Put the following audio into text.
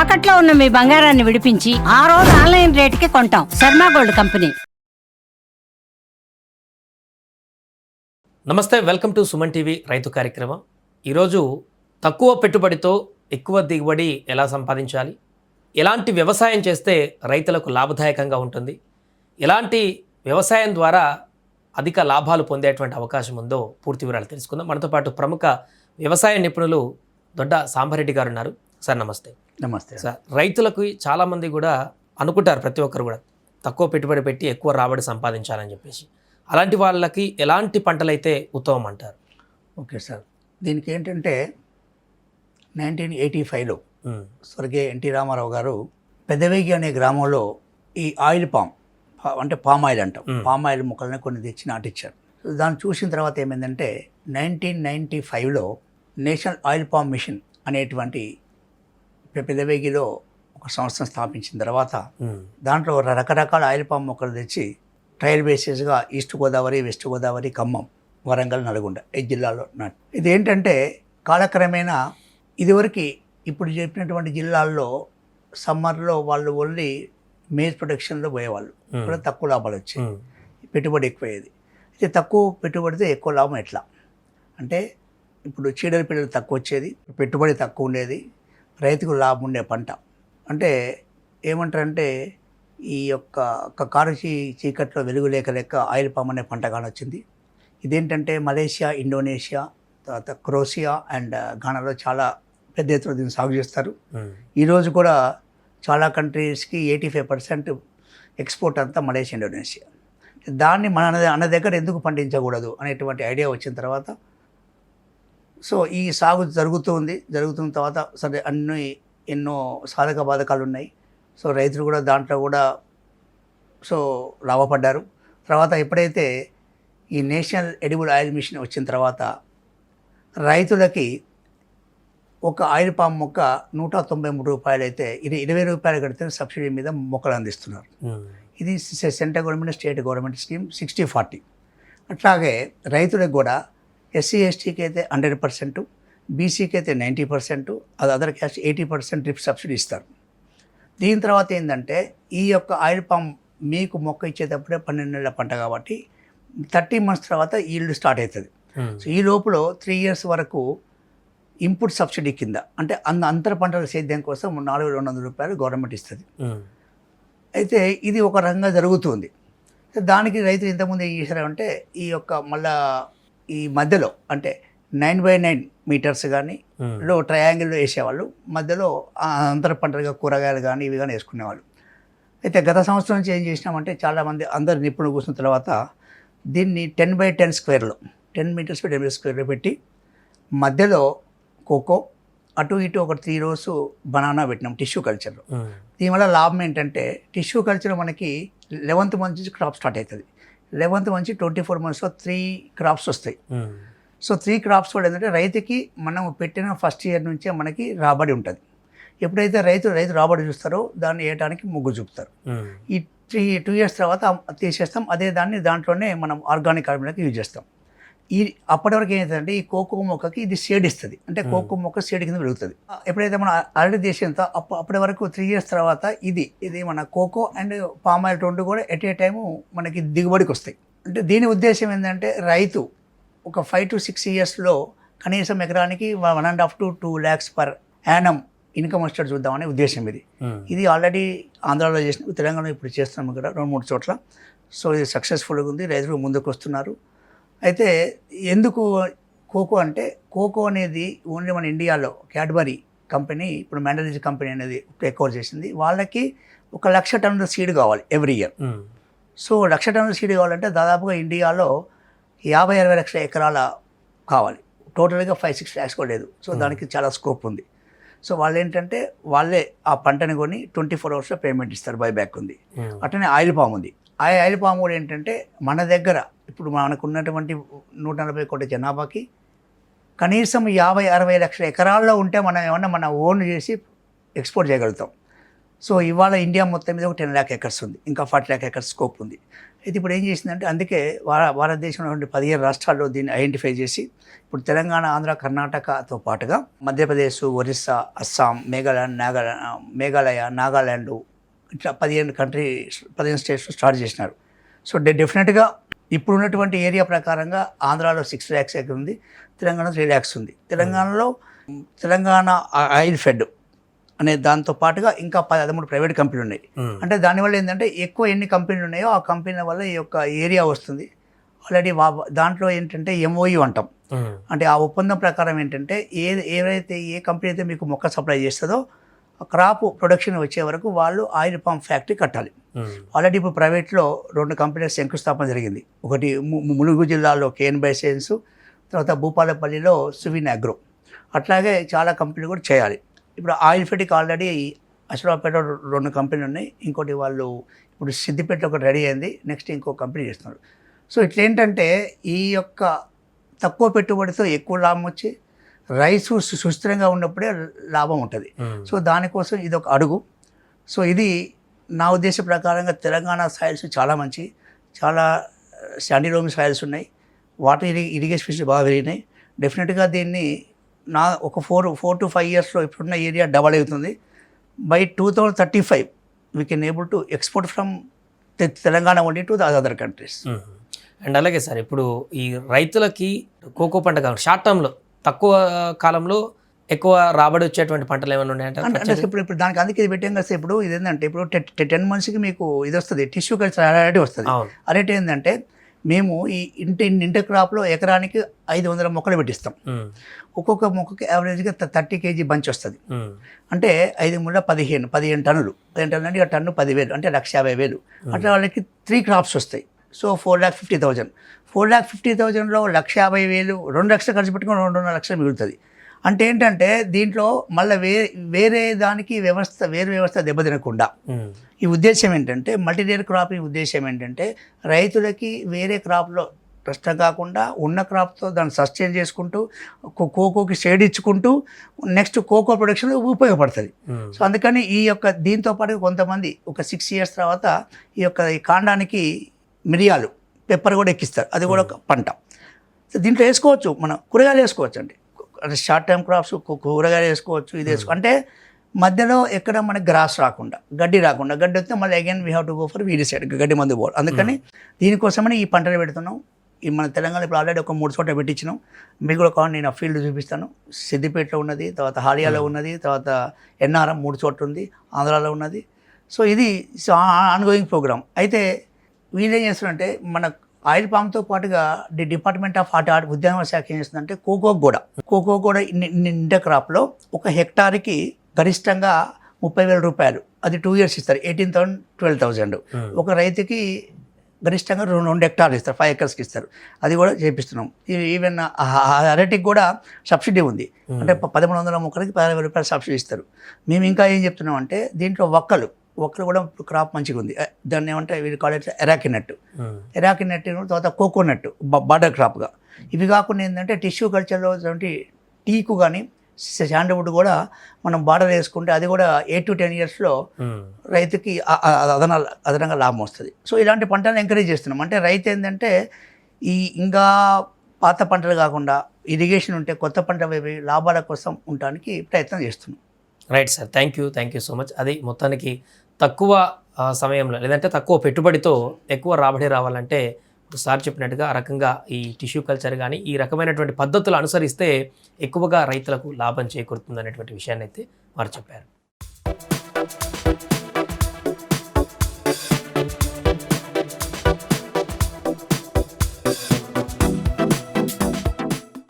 తాకట్లో ఉన్న మీ బంగారాన్ని విడిపించి ఆ రోజు ఆన్లైన్ రేటుకి కొంటాం. Sharma gold company. నమస్తే వెల్కమ్ టు సుమన్ టీవీ రైతు కార్యక్రమం. ఈరోజు తక్కువ పెట్టుబడితో ఎక్కువ దిగుబడి ఎలా సంపాదించాలి? ఎలాంటి వ్యవసాయం చేస్తే రైతులకు లాభదాయకంగా ఉంటుంది? ఎలాంటి వ్యవసాయం ద్వారా అధిక లాభాలు పొందేటువంటి అవకాశం ఉందో పూర్తి వివరాలు తెలుసుకుందాం. మనతో పాటు ప్రముఖ వ్యవసాయ నిపుణులు దొడ్డ సాంబారెడ్డి గారు ఉన్నారు. సార్ నమస్తే. నమస్తే సార్ రైతులకు చాలామంది కూడా అనుకుంటారు ప్రతి ఒక్కరు కూడా తక్కువ పెట్టుబడి పెట్టి ఎక్కువ రాబడి సంపాదించాలని చెప్పేసి. అలాంటి వాళ్ళకి ఎలాంటి పంటలైతే ఉత్తమం అంటారు? Okay sir. దీనికి ఏంటంటే నైన్టీన్ ఎయిటీ ఫైవ్లో స్వర్గీయ ఎన్టీ రామారావు గారు పెదవేగి అనే గ్రామంలో ఈ ఆయిల్ పామ్ అంటే పామ్ ఆయిల్ అంటాం. పామ్ ఆయిల్ మొక్కల్ని కొన్ని తెచ్చి నాటించారు దాన్ని చూసిన తర్వాత ఏమైందంటే నైన్టీన్ నైంటీ ఫైవ్లో నేషనల్ ఆయిల్ పామ్ మిషన్ అనేటువంటి పెదవేగిలో ఒక సంస్థను స్థాపించిన తర్వాత దాంట్లో రకరకాల ఆయిల్ పామ్ మొక్కలు తెచ్చి ట్రయల్ బేసిస్గా ఈస్ట్ గోదావరి వెస్ట్ గోదావరి ఖమ్మం వరంగల్ నల్గొండ ఈ జిల్లాలో నాటు. ఇది ఏంటంటే కాలక్రమేణా ఇదివరకు ఇప్పుడు చెప్పినటువంటి జిల్లాల్లో సమ్మర్లో వాళ్ళు ఓన్లీ మేజ్ ప్రొడక్షన్లో పోయేవాళ్ళు. కూడా తక్కువ లాభాలు వచ్చాయి. పెట్టుబడి ఎక్కువయ్యేది. అయితే తక్కువ పెట్టుబడితో ఎక్కువ లాభం ఎట్లా? అంటే ఇప్పుడు చీడల పిల్లలు తక్కువ వచ్చేది పెట్టుబడి తక్కువ ఉండేది రైతుకు లాభం ఉండే పంట. అంటే ఏమంటారంటే ఈ యొక్క ఒక కారు చీ చీకట్లో వెలుగు లేక లెక్క ఆయిల్ పామ్ అనే పంట కానొచ్చింది ఇదేంటంటే మలేషియా ఇండోనేషియా తర్వాత క్రోసియా అండ్ ఘానాలో చాలా పెద్ద ఎత్తున దీన్ని సాగు చేస్తారు. ఈరోజు కూడా చాలా కంట్రీస్కి ఎయిటీ ఫైవ్ పర్సెంట్ ఎక్స్పోర్ట్ అంతా మలేషియా ఇండోనేషియా. దాన్ని మన అన్న దగ్గర ఎందుకు పండించకూడదు అనేటువంటి ఐడియా వచ్చిన తర్వాత సో ఈ సాగు జరుగుతూ ఉంది. జరుగుతున్న తర్వాత సరే అన్ని ఎన్నో సాధక బాధకాలు ఉన్నాయి సో రైతులు కూడా దాంట్లో కూడా సో లాభపడ్డారు. తర్వాత ఎప్పుడైతే ఈ నేషనల్ ఎడిబుల్ ఆయిల్ మిషన్ వచ్చిన తర్వాత రైతులకి ఒక ఆయిల్ పామ్ మొక్క నూట తొంభై మూడు రూపాయలు అయితే ఇది ఇరవై రూపాయలు కడితే సబ్సిడీ మీద మొక్కలు అందిస్తున్నారు. ఉమ్, ఇది central government state government scheme sixty forty. అట్లాగే రైతులకు కూడా ఎస్సీ ఎస్టీకి అయితే హండ్రెడ్ పర్సెంట్ బీసీకి అయితే నైంటీ పర్సెంట్ అది other caste eighty percent drip subsidy ఇస్తారు. దీని తర్వాత ఏంటంటే ఈ యొక్క ఆయిల్ పామ్ మీకు మొక్క ఇచ్చేటప్పుడే పన్నెండు నెలల పంట కాబట్టి థర్టీ మంత్స్ తర్వాత ఈల్డ్ స్టార్ట్ అవుతుంది. ఉమ్, సో ఈ లోపల త్రీ ఇయర్స్ వరకు ఇన్పుట్ సబ్సిడీ కింద అంటే అంద అంతర పంటల సేద్యం కోసం నాలుగు రెండు వందల రూపాయలు గవర్నమెంట్ ఇస్తుంది. ఉమ్, అయితే ఇది ఒక రకంగా జరుగుతుంది. దానికి రైతులు ఇంతకుముందు ఏం చేశారంటే ఈ యొక్క మళ్ళా ఈ మధ్యలో అంటే నైన్ బై నైన్ మీటర్స్ కానీ లో ట్రయాంగిల్లో వేసేవాళ్ళు. మధ్యలో అంతర పంటలుగా కూరగాయలు కానీ ఇవి కానీ వేసుకునేవాళ్ళు. అయితే గత సంవత్సరం నుంచి ఏం చేసినామంటే చాలామంది అందరు నిపుణులు కూర్చున్న తర్వాత దీన్ని టెన్ బై టెన్ స్క్వేర్లో టెన్ మీటర్స్ టెన్ మీటర్స్ స్క్వేర్లో పెట్టి మధ్యలో కోకో అటు ఇటు ఒక త్రీ రోస్ బనానా పెట్టినాం టిష్యూ కల్చర్లో. దీనివల్ల లాభం ఏంటంటే టిష్యూ కల్చర్ మనకి లెవెంత్ మంత్ నుంచి క్రాప్ స్టార్ట్ అవుతుంది. లెవెంత్ నుంచి ట్వంటీ ఫోర్ మంత్స్లో త్రీ క్రాప్స్ వస్తాయి. సో త్రీ క్రాప్స్ కూడా ఏంటంటే రైతుకి మనం పెట్టిన ఫస్ట్ ఇయర్ నుంచే మనకి రాబడి ఉంటుంది. ఎప్పుడైతే రైతు రైతు రాబడి చూస్తారో దాన్ని వేయడానికి మొగ్గు చూపుతారు. ఈ త్రీ టూ ఇయర్స్ తర్వాత తీసేస్తాం అదే దాన్ని దాంట్లోనే మనం ఆర్గానిక్ కార్బన్కి యూజ్ చేస్తాం. ఈ అప్పటి వరకు ఏమవుతుందంటే ఈ కోకో మొక్కకి ఇది షేడ్ ఇస్తుంది. అంటే కోకో మొక్క షేడ్ కింద పెరుగుతుంది. ఎప్పుడైతే మనం ఆల్రెడీ తీసేంత అప్ప అప్పటి వరకు త్రీ ఇయర్స్ తర్వాత ఇది ఇది మన కోకో అండ్ పామ్ ఆయిల్ రెండు కూడా ఎట్ ఏ టైము మనకి దిగుబడికి వస్తాయి. అంటే దీని ఉద్దేశం ఏంటంటే రైతు ఒక ఫైవ్ టు సిక్స్ ఇయర్స్లో కనీసం ఎకరానికి one and half to two lakhs per annum income వచ్చేటట్టు చూద్దామనే ఉద్దేశం ఇది. ఇది ఆల్రెడీ ఆంధ్రాలో చేసిన తెలంగాణలో ఇప్పుడు చేస్తున్నాం ఇక్కడ రెండు మూడు చోట్ల. సో ఇది సక్సెస్ఫుల్గా ఉంది. రైతులు ముందుకు వస్తున్నారు. అయితే ఎందుకు కోకో అంటే కోకో అనేది ఓన్లీ మన ఇండియాలో క్యాడ్బరీ కంపెనీ ఇప్పుడు మ్యాండరీజ్ కంపెనీ అనేది ఎక్కువ చేసింది. వాళ్ళకి ఒక లక్ష టన్నుల సీడ్ కావాలి ఎవ్రీ ఇయర్. సో లక్ష టన్నుల సీడ్ కావాలంటే దాదాపుగా ఇండియాలో యాభై అరవై లక్షల ఎకరాల కావాలి. టోటల్గా ఫైవ్ సిక్స్ ల్యాక్స్ కూడా లేదు. సో దానికి చాలా స్కోప్ ఉంది. సో వాళ్ళు ఏంటంటే వాళ్ళే ఆ పంటని కొని ట్వంటీ ఫోర్ అవర్స్లో పేమెంట్ ఇస్తారు బైబ్యాక్ ఉంది. ఉమ్, అట్లనే ఆయిల్ పామ్ ఉంది. ఆ ఆయిల్ పామ్ కూడా ఏంటంటే మన దగ్గర ఇప్పుడు మనకు ఉన్నటువంటి నూట నలభై కోట్ల జనాభాకి కనీసం యాభై అరవై లక్షల ఎకరాల్లో ఉంటే మనం ఏమన్నా మన ఓన్ చేసి ఎక్స్పోర్ట్ చేయగలుగుతాం. సో ఇవాళ ఇండియా మొత్తం మీద ఒక టెన్ ల్యాక్ ఎకర్స్ ఉంది. ఇంకా ఫార్టీ ల్యాక్ ఎకర్స్ స్కోప్ ఉంది. అయితే ఇప్పుడు ఏం చేసిందంటే అందుకే భార భారతదేశంలో ఉండే పదిహేను రాష్ట్రాల్లో దీన్ని ఐడెంటిఫై చేసి ఇప్పుడు తెలంగాణ ఆంధ్ర కర్ణాటకతో పాటుగా మధ్యప్రదేశ్ ఒరిస్సా అస్సాం మేఘాలయ నాగాలా మేఘాలయ నాగాల్యాండ్ ఇట్లా పదిహేను కంట్రీ పదిహేను స్టేట్స్ స్టార్ట్ చేసినారు. సో డెఫినెట్గా ఇప్పుడు ఉన్నటువంటి ఏరియా ప్రకారంగా ఆంధ్రాలో సిక్స్ ల్యాక్స్ ఎక్కడ ఉంది తెలంగాణ త్రీ ల్యాక్స్ ఉంది తెలంగాణలో తెలంగాణ ఆయిల్ ఫెడ్ అనే దాంతో పాటుగా ఇంకా పదమూడు ప్రైవేట్ కంపెనీలు ఉన్నాయి. అంటే దానివల్ల ఏంటంటే ఎక్కువ ఎన్ని కంపెనీలు ఉన్నాయో ఆ కంపెనీల వల్ల ఈ యొక్క ఏరియా వస్తుంది ఆల్రెడీ దాంట్లో ఏంటంటే ఎంఓయు అంటాం ఉమ్. అంటే ఆ ఒప్పందం ప్రకారం ఏంటంటే ఏ ఏదైతే ఏ కంపెనీ అయితే మీకు మొక్క సప్లై చేస్తుందో క్రాప్ ప్రొడక్షన్ వచ్చే వరకు వాళ్ళు ఆయిల్ పంప్ ఫ్యాక్టరీ కట్టాలి. ఉమ్. ఆల్రెడీ ఇప్పుడు ప్రైవేట్లో రెండు కంపెనీల శంకుస్థాపన జరిగింది. ఒకటి ములుగు జిల్లాలో కేఎన్ బై సైన్స్ తర్వాత భూపాలపల్లిలో సువిన్ అగ్రో. అట్లాగే చాలా కంపెనీలు కూడా చేయాలి. ఇప్పుడు ఆయిల్ ఫెటిక్ ఆల్రెడీ అశ్వరావుపేట రెండు కంపెనీలు ఉన్నాయి. ఇంకోటి వాళ్ళు ఇప్పుడు సిద్దిపేట ఒకటి రెడీ అయింది. నెక్స్ట్ ఇంకో కంపెనీ చేస్తున్నారు. సో ఇట్లేంటంటే ఈ యొక్క తక్కువ పెట్టుబడితో ఎక్కువ లాభం వచ్చి రైసు సుస్థిరంగా ఉన్నప్పుడే లాభం ఉంటుంది. సో దానికోసం ఇది ఒక అడుగు. సో ఇది నా ఉద్దేశ ప్రకారంగా తెలంగాణ సాయిల్స్ చాలా మంచి చాలా శాండిలోమి సాయిల్స్ ఉన్నాయి. వాటర్ ఇరి ఇరిగేషన్ ఫిష్ బాగా పెరిగినాయి. డెఫినెట్గా దీన్ని నా ఒక ఫోర్ ఫోర్ టు ఫైవ్ ఇయర్స్లో ఇప్పుడున్న ఏరియా డబల్ అవుతుంది. By two thousand thirty five we can able to export from Telangana only to the other countries. And అలాగే సార్ ఇప్పుడు ఈ రైతులకి కోకో పంట కావాలి. షార్ట్ టర్మ్లో తక్కువ కాలంలో ఎక్కువ రాబడి వచ్చేటువంటి పంటలు ఏమైనా అంటే అంటే ఉన్నాయంటే ఇప్పుడు ఇప్పుడు దానికి అందుకే ఇది పెట్టాం కదా ఇప్పుడు ఇది ఏంటంటే ఇప్పుడు టెన్ మంత్స్కి మీకు ఇది వస్తుంది టిష్యూ కల్చర్ అలాంటి వస్తుంది. అరేట్ ఏంటంటే మేము ఈ ఇంటి ఇంటర్ క్రాప్లో ఎకరానికి ఐదు వందల మొక్కలు పెట్టిస్తాం. ఒక్కొక్క మొక్కకి యావరేజ్గా థర్టీ కేజీ బంచ్ వస్తుంది. అంటే ఐదు మూడు పదిహేను పదిహేను టన్నులు. పదిహేను టన్నులు అంటే టన్ను పదివేలు అంటే లక్ష యాభై వేలు. అట్లా వాళ్ళకి త్రీ క్రాప్స్ వస్తాయి. So four lakh fifty thousand four lakh fifty థౌజండ్లో లక్ష యాభై వేలు రెండు లక్షలు ఖర్చు పెట్టుకుని రెండున్నర లక్షలు మిగులుతుంది అంటే ఏంటంటే దీంట్లో మళ్ళీ వే వేరే దానికి వ్యవస్థ వేరే వ్యవస్థ దెబ్బతినకుండా. ఈ ఉద్దేశం ఏంటంటే మల్టీలేయర్ క్రాప్ ఈ ఉద్దేశం ఏంటంటే రైతులకి వేరే క్రాప్లో నష్టం కాకుండా ఉన్న క్రాప్తో దాన్ని సస్టైన్ చేసుకుంటూ కోకోకి షేడ్ ఇచ్చుకుంటూ నెక్స్ట్ కోకో ప్రొడక్షన్ ఉపయోగపడుతుంది. సో అందుకని ఈ యొక్క దీంతో పాటు కొంతమంది ఒక సిక్స్ ఇయర్స్ తర్వాత ఈ యొక్క ఈ కాండానికి మిరియాలు పెప్పర్ కూడా ఎక్కిస్తారు. అది కూడా ఒక పంట. సో దీంట్లో వేసుకోవచ్చు. మనం కూరగాయలు వేసుకోవచ్చు అండి అంటే షార్ట్ టైం క్రాప్స్ కూరగాయలు వేసుకోవచ్చు ఇది వేసుకో అంటే మధ్యలో ఎక్కడ మనకి గ్రాస్ రాకుండా గడ్డి రాకుండా గడ్డి వస్తే మళ్ళీ again we have to go for weedicide గడ్డి మందు పోవాలి అందుకని దీనికోసమని ఈ పంటలు పెడుతున్నాం. ఈ మన తెలంగాణ ఇప్పుడు ఆల్రెడీ ఒక మూడు చోట్ల పెట్టించినాం. మీకు కూడా కావాలి నేను ఆ ఫీల్డ్ చూపిస్తాను. సిద్దిపేటలో ఉన్నది తర్వాత హాలియాలో ఉన్నది తర్వాత ఎన్ఆర్ఎం మూడు చోట్ల ఉంది ఆంధ్రాలో ఉన్నది. సో ఇది ఆన్గోయింగ్ ప్రోగ్రామ్ అయితే వీళ్ళు ఏం చేస్తున్నారంటే మన ఆయిల్ పామ్తో పాటుగా the department of art art ఉద్యానవన శాఖ ఏం చేస్తుందంటే కోకో కూడా కోకో కూడా ఇంటర్ క్రాప్లో ఒక హెక్టార్కి గరిష్టంగా ముప్పై వేల రూపాయలు. అది టూ ఇయర్స్ ఇస్తారు. Eighteen thousand twelve thousand. ఒక రైతుకి గరిష్టంగా రెండు రెండు హెక్టార్లు ఇస్తారు. ఫైవ్ ఎకర్స్కి ఇస్తారు. అది కూడా చేపిస్తున్నాం. ఈవెన్ అరటికి కూడా సబ్సిడీ ఉంది. అంటే పదమూడు వందల మొక్కలకి పదహారు వేల రూపాయలు సబ్సిడీ ఇస్తారు. మేము ఇంకా ఏం చెప్తున్నాం అంటే దీంట్లో ఒక్కలు ఒక్కలు కూడా క్రాప్ మంచిగా ఉంది. దాన్ని ఏమంటే వీళ్ళు కాలేజ్ ఎరాకి నట్టు మ్మ్. ఎరాకి నట్టు తర్వాత కోకోనట్ బార్డర్ క్రాప్గా ఇవి కాకుండా ఏంటంటే టిష్యూ కల్చర్లో టీకు కానీ శాండవుడ్ కూడా మనం బార్డర్ వేసుకుంటే అది కూడా ఎయిట్ టు టెన్ ఇయర్స్లో. రైతుకి అదన అదనంగా లాభం వస్తుంది. సో ఇలాంటి పంటలను ఎంకరేజ్ చేస్తున్నాం. అంటే రైతు ఏంటంటే ఈ ఇంకా పాత పంటలు కాకుండా ఇరిగేషన్ ఉంటే కొత్త పంట లాభాల కోసం ఉండడానికి ప్రయత్నం చేస్తున్నాం. Right sir thank you thank you so much అది మొత్తానికి తక్కువ సమయంలో లేదంటే తక్కువ పెట్టుబడితో ఎక్కువ రాబడి రావాలంటే ఇప్పుడు సార్ చెప్పినట్టుగా ఆ రకంగా ఈ టిష్యూ కల్చర్ కానీ ఈ రకమైనటువంటి పద్ధతులు అనుసరిస్తే ఎక్కువగా రైతులకు లాభం చేకూరుతుంది అనేటువంటి విషయాన్ని అయితే వారు చెప్పారు.